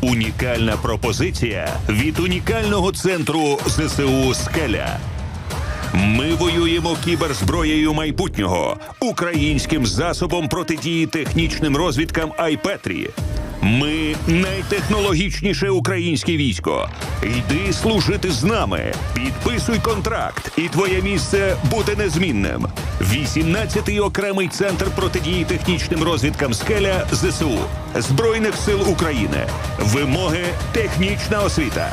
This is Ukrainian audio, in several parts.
Унікальна пропозиція від унікального центру ЗСУ Скеля. Ми воюємо кіберзброєю майбутнього, українським засобом протидії технічним розвідкам Айпетрі. Ми найтехнологічніше українське військо. Йди служити з нами. Підписуй контракт, і твоє місце буде незмінним. 18-й окремий центр протидії технічним розвідкам скеля ЗСУ Збройних сил України. Вимоги технічна освіта.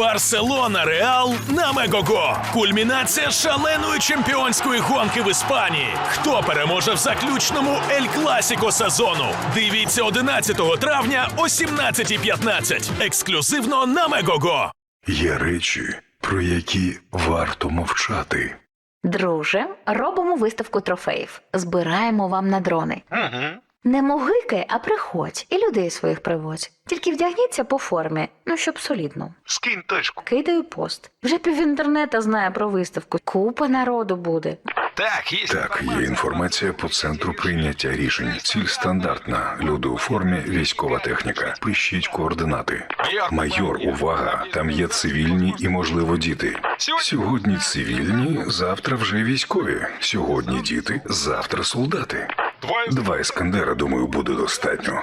Барселона Реал на Мегого. Кульмінація шаленої чемпіонської гонки в Іспанії. Хто переможе в заключному Ель Класіко сезону? Дивіться 11 травня о 17.15. Ексклюзивно на Мегого. Є речі, про які варто мовчати. Друже, робимо виставку трофеїв. Збираємо вам на дрони. Не могикай, а приходь і людей своїх приводь. Тільки вдягніться по формі, ну щоб солідно. Скинь тачку. Кидаю пост. Вже пів інтернета знає про виставку. Купа народу буде. Так, є інформація по центру прийняття рішень. Ціль стандартна. Люди у формі, військова техніка. Пишіть координати. Майор, увага! Там є цивільні і, можливо, діти. Сьогодні цивільні, завтра вже військові. Сьогодні діти, завтра солдати. Два іскандера, думаю, буде достатньо.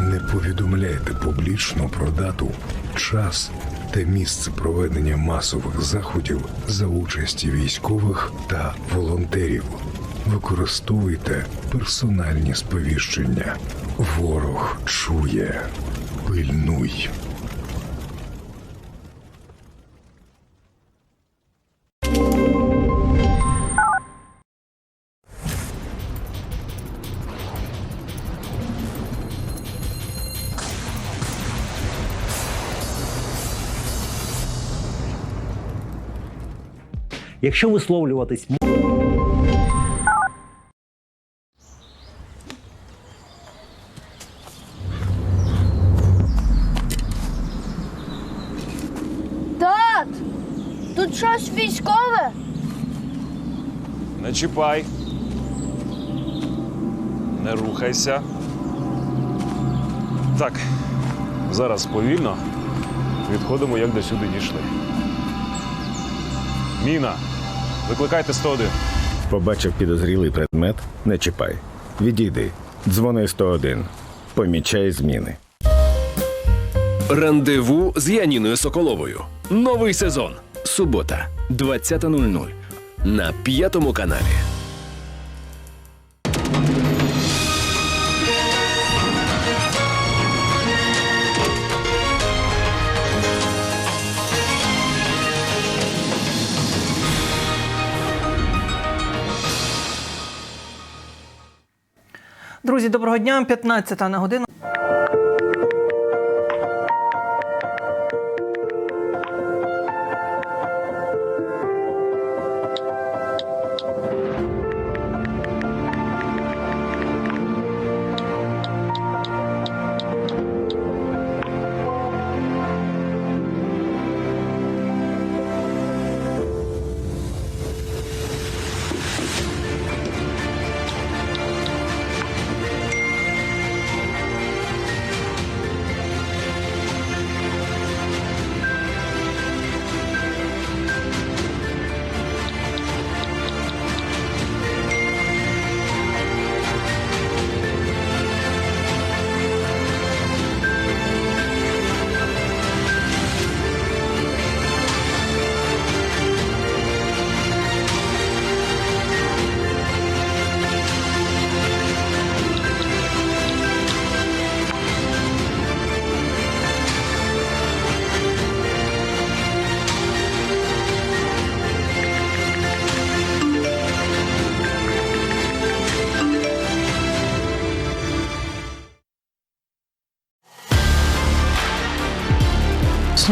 Не повідомляйте публічно про дату, час та місце проведення масових заходів за участі військових та волонтерів. Використовуйте персональні сповіщення. Ворог чує. Пильнуй. Якщо висловлюватись Тат! Тут щось військове? Не чіпай. Не рухайся. Так, зараз повільно відходимо, як до сюди дійшли. Міна, викликайте 101. Побачив підозрілий предмет, не чіпай. Відійди. Дзвони 101. Помічай зміни. Рандеву з Яніною Соколовою. Новий сезон. Субота, 20.00 на п'ятому каналі. Друзі, доброго дня. 15 на годину.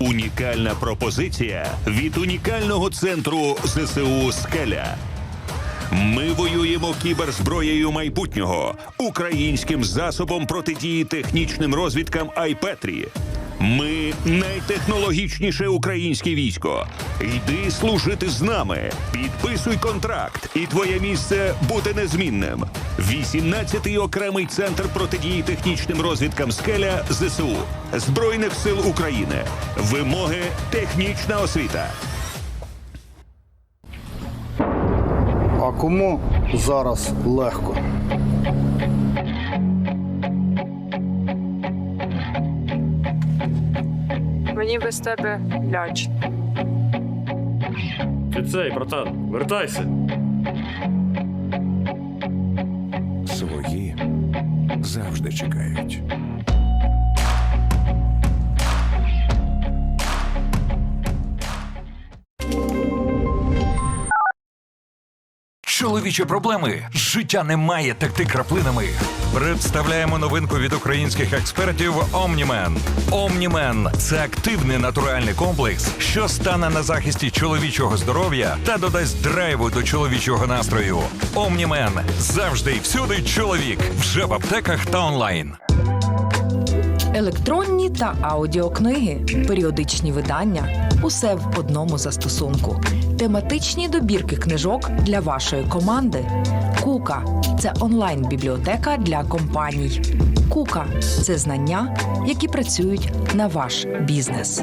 Унікальна пропозиція від унікального центру ЗСУ Скеля. Ми воюємо кіберзброєю майбутнього українським засобом протидії технічним розвідкам Айпетрі. Ми найтехнологічніше українське військо. Йди служити з нами. Підписуй контракт, і твоє місце буде незмінним. 18-й окремий центр протидії технічним розвідкам скеля ЗСУ Збройних сил України. Вимоги технічна освіта. А кому зараз легко? Мені без тебе ляч. Ти цей, братан, вертайся. Завжди чекають. Чоловічі проблеми. Життя не має текти краплинами. Представляємо новинку від українських експертів Omni-Man. Omni-Man – це активний натуральний комплекс, що стане на захисті чоловічого здоров'я та додасть драйву до чоловічого настрою. Omni-Man – завжди і всюди чоловік. Вже в аптеках та онлайн. Електронні та аудіокниги, періодичні видання усе в одному застосунку. Тематичні добірки книжок для вашої команди. Кука це онлайн-бібліотека для компаній. Кука це знання, які працюють на ваш бізнес.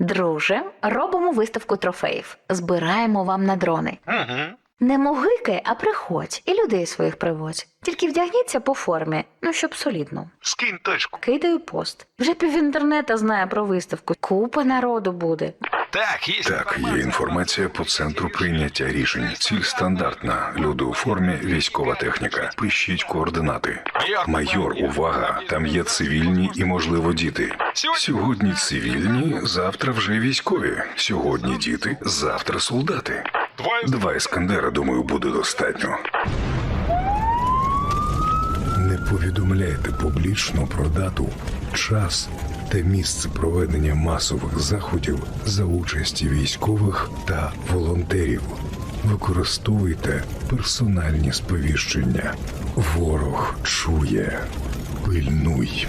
Друже, робимо виставку трофеїв. Збираємо вам на дрони. Не могикай, а приходь і людей своїх приводь. Тільки вдягніться по формі, ну щоб солідно. Скинь тачку. Кидаю пост. Вже пів інтернета знає про виставку. Купа народу буде. Так, є інформація по центру прийняття рішень. Ціль стандартна. Люди у формі, військова техніка. Пишіть координати. Майор, увага! Там є цивільні і, можливо, діти. Сьогодні цивільні, завтра вже військові. Сьогодні діти, завтра солдати. Два іскандера, думаю, буде достатньо. Не повідомляйте публічно про дату, час та місце проведення масових заходів за участі військових та волонтерів. Використовуйте персональні сповіщення. Ворог чує. Пильнуй.